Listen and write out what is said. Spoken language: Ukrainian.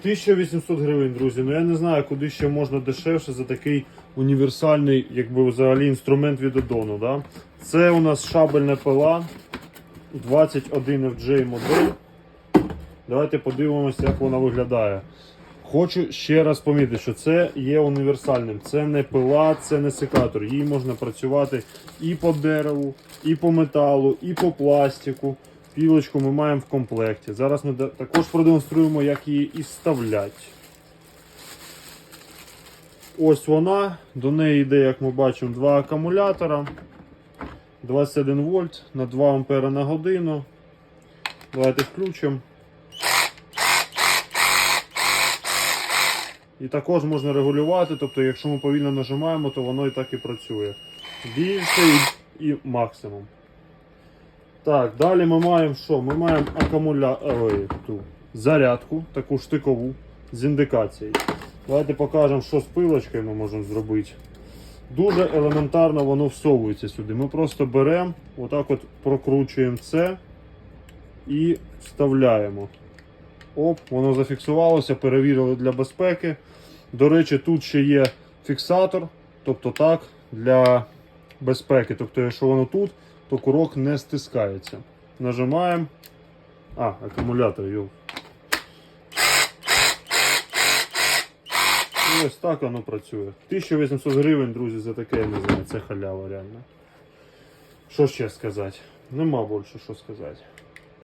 1800 гривень, друзі. Ну я не знаю, куди ще можна дешевше за такий універсальний, якби взагалі інструмент від Odonu. Да? Це у нас шабельна пила 21 FJ модель. Давайте подивимося, як вона виглядає. Хочу ще раз помітити, що це є універсальним. Це не пила, це не секатор. Їй можна працювати і по дереву, і по металу, і по пластику. Пілочку ми маємо в комплекті. Зараз ми також продемонструємо, як її і вставляти. Ось вона. До неї йде, як ми бачимо, два акумулятора. 21 вольт на 2 ампера на годину. Давайте включимо. І також можна регулювати, тобто, якщо ми повільно нажимаємо, то воно і так і працює. Більше і, максимум. Так, далі ми маємо що? Ми маємо акумуля... Ой, ту, зарядку, таку штикову з індикацією. Давайте покажемо, що з пилочкою ми можемо зробити. Дуже елементарно воно всовується сюди. Ми просто беремо, отак от прокручуємо це і вставляємо. Оп, воно зафіксувалося, перевірили для безпеки. До речі, тут ще є фіксатор, тобто так, для безпеки. Тобто, якщо воно тут, то курок не стискається. Нажимаємо. А, акумулятор, йов. Ось так воно працює. 1800 гривень, друзі, за таке я не знаю. Це халява реально. Що ще сказати? Нема більше що сказати.